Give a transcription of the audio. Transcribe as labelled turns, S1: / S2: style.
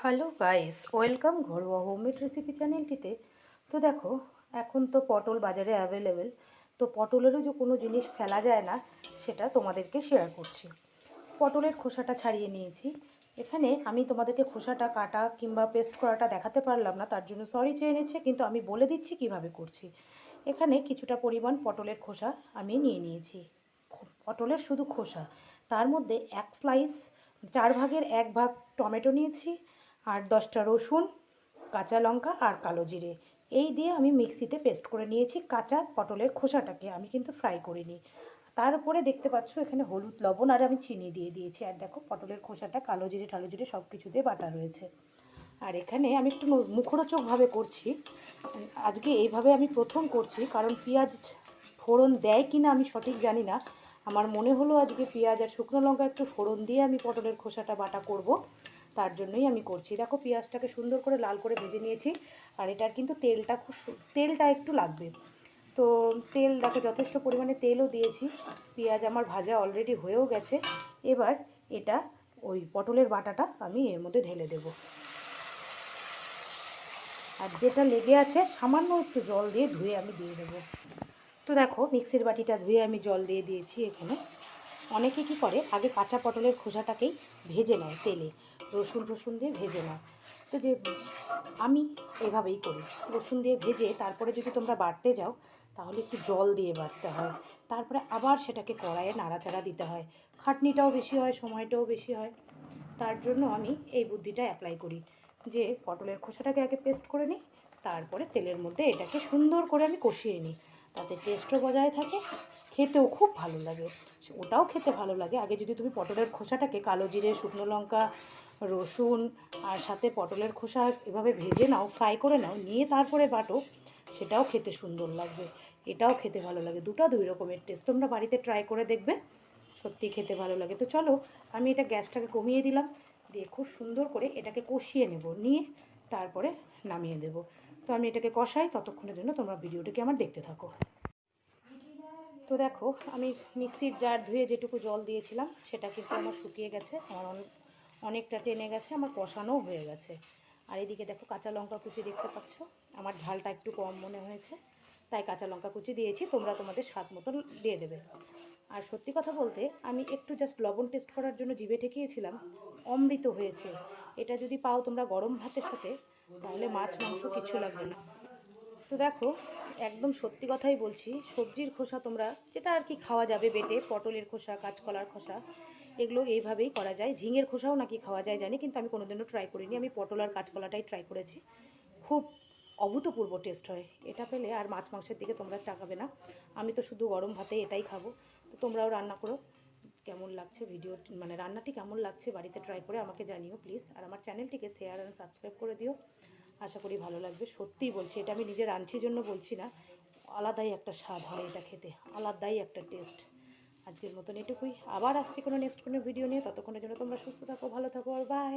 S1: Hello guys, welcome ঘরোয়া homemade recipe চ্যানেলটিতে। তো দেখো, এখন তো পটল বাজারে অ্যাভেলেবেল। তো পটলেরও যে কোনো জিনিস ফেলা যায় না, সেটা তোমাদেরকে শেয়ার করছি। পটলের খোসাটা ছাড়িয়ে নিয়েছি। এখানে আমি তোমাদেরকে খোসাটা কাটা কিংবা পেস্ট করাটা দেখাতে পারলাম না, তার জন্য সরি চেয়ে নিচ্ছে, কিন্তু আমি বলে দিচ্ছি কীভাবে করছি। এখানে কিছুটা পরিমাণ পটলের খোসা আমি নিয়ে নিয়েছি। পটলের শুধু খোসা, তার মধ্যে এক স্লাইস চার ভাগের এক ভাগ টমেটো নিয়েছি আর দশটা রসুন, কাঁচা লঙ্কা আর কালো জিরে। এই দিয়ে আমি মিক্সিতে পেস্ট করে নিয়েছি কাঁচা পটলের খোসাটাকে। আমি কিন্তু ফ্রাই করিনি। তার উপরে দেখতে পাচ্ছ এখানে হলুদ, লবণ আর আমি চিনি দিয়ে দিয়েছি। আর দেখো পটলের খোসাটা, কালো জিরে টালো জিরে সব কিছু দিয়ে বাটা রয়েছে। আর এখানে আমি একটু মুখরোচকভাবে করছি। আজকে এইভাবে আমি প্রথম করছি কারণ পেঁয়াজ ফোড়ন দেয় কি না আমি সঠিক জানি না। আমার মনে হলো আজকে পেঁয়াজ আর শুকনো লঙ্কা একটু ফোড়ন দিয়ে আমি পটলের খোসাটা বাটা করব। তার জন্যই আমি করছি। দেখো পেঁয়াজটাকে সুন্দর করে লাল করে ভেজে নিয়েছি আর এটার কিন্তু তেলটা খুব তেলটা একটু লাগবে। তো তেল দেখো যথেষ্ট পরিমাণে তেলও দিয়েছি। পেঁয়াজ আমার ভাজা অলরেডি হয়েও গেছে। এবার এটা ওই পটলের বাটাটা আমি এর মধ্যে ঢেলে দেবো। আর যেটা লেগে আছে সামান্য একটু জল দিয়ে ধুয়ে আমি দিয়ে দেবো। তো দেখো মিক্সির বাটিটা ধুয়ে আমি জল দিয়ে দিয়েছি এখানে। অনেকে কি করে? আগে কাঁচা পটলের খোসাটাকেই ভেজে নেয় তেলে। রসুন রসুন দিয়ে ভেজে নেয়। তো যে আমি এভাবেই করি। রসুন দিয়ে ভেজে তারপরে যদি তোমরা বাড়তে যাও, তাহলে একটু জল দিয়ে বাটতে হয়। তারপরে আবার সেটাকে কড়াইয়ে নাড়াচাড়া দিতে হয়। খাটনিটাও বেশি হয়, সময়টাও বেশি হয়। তার জন্য আমি এই বুদ্ধিটা অ্যাপ্লাই করি যে পটলের খোসাটাকে আগে পেস্ট করে নিই, তারপরে তেলের মধ্যে এটাকে সুন্দর করে আমি কষিয়ে নিই। তাতে টেস্টও বজায় থাকে খেতেও খুব ভালো লাগে। ওটাও খেতে ভালো লাগে। আগে যদি তুমি পটলের খোসাটাকে কালো জিরে, শুকনো লঙ্কা, রসুন আর সাথে পটলের খোসা এভাবে ভেজে নাও ফ্রাই করে নাও, নিয়ে তারপরে বাটো, সেটাও খেতে সুন্দর লাগবে। এটাও খেতে ভালো লাগে। দুটো দুই রকমের টেস্ট তোমরা বাড়িতে ট্রাই করে দেখবে। সত্যি খেতে ভালো লাগে। তো চলো, আমি এটা গ্যাসটাকে কমিয়ে দিলাম। দিয়ে খুব সুন্দর করে এটাকে কষিয়ে নেব। নিয়ে তারপরে নামিয়ে দেব। তো আমি এটাকে কষাই, ততক্ষণের জন্য তোমরা ভিডিওটাকে আমার দেখতে থাকো। তো দেখো, আমি মিক্সির জার ধুয়ে যেটুকু জল দিয়েছিলাম, সেটা কিন্তু আমার শুকিয়ে গেছে, আমার অনেকটা টেনে গেছে, আমার কষানোও হয়ে গেছে। আর এদিকে দেখো, কাঁচা লঙ্কা কুচি দেখতে পাচ্ছ, আমার ঝালটা একটু কম মনে হয়েছে, তাই কাঁচা লঙ্কা কুচি দিয়েছি, তোমরা তোমাদের স্বাদ মতন দিয়ে দেবে। আর সত্যি কথা বলতে, আমি একটু জাস্ট লবণ টেস্ট করার জন্য জিভে ঠেকিয়েছিলাম, অমৃত হয়েছে। এটা যদি পাও তোমরা গরম ভাতের সাথে, তাহলে মাছ, মাংস কিছু লাগবে না। তো দেখো একদম সত্যি কথাই বলছি, সবজির খোসা তোমরা, যেটা আর কি খাওয়া যাবে বেটে, পটলের খোসা, কাঁচকলার খোসা, এগুলো এইভাবেই করা যায়। ঝিঙের খোসাও নাকি খাওয়া যায়, জানি, কিন্তু আমি কোনোদিনও ট্রাই করিনি। আমি পটল আর কাঁচকলাটাই ট্রাই করেছি। খুব অভূতপূর্ব টেস্ট হয়। এটা পেলে আর মাছ মাংসের দিকে তোমরা টাকাবে না। আমি তো শুধু গরম ভাতে এটাই খাব। তো তোমরাও রান্না করো। কেমন লাগছে ভিডিও মানে রান্নাটি কেমন লাগছে? বাড়িতে ট্রাই করে আমাকে জানিও প্লিজ আর আমার চ্যানেলটিকে শেয়ার অ্যান্ড সাবস্ক্রাইব করে দিও। আশা করি ভালো লাগবে। সত্যিই বলছি, এটা আমি নিজে রাঁধছি জন্য বলছি না, আলাদাই একটা স্বাদ হয় এটা খেতে, আলাদাই একটা টেস্ট আজকের মতন এটুকুই। আবার আসছি কোনো নেক্সট কোনো ভিডিও নিয়ে, ততক্ষণের জন্য তোমরা সুস্থ থাকো, ভালো থাকো, আর বাই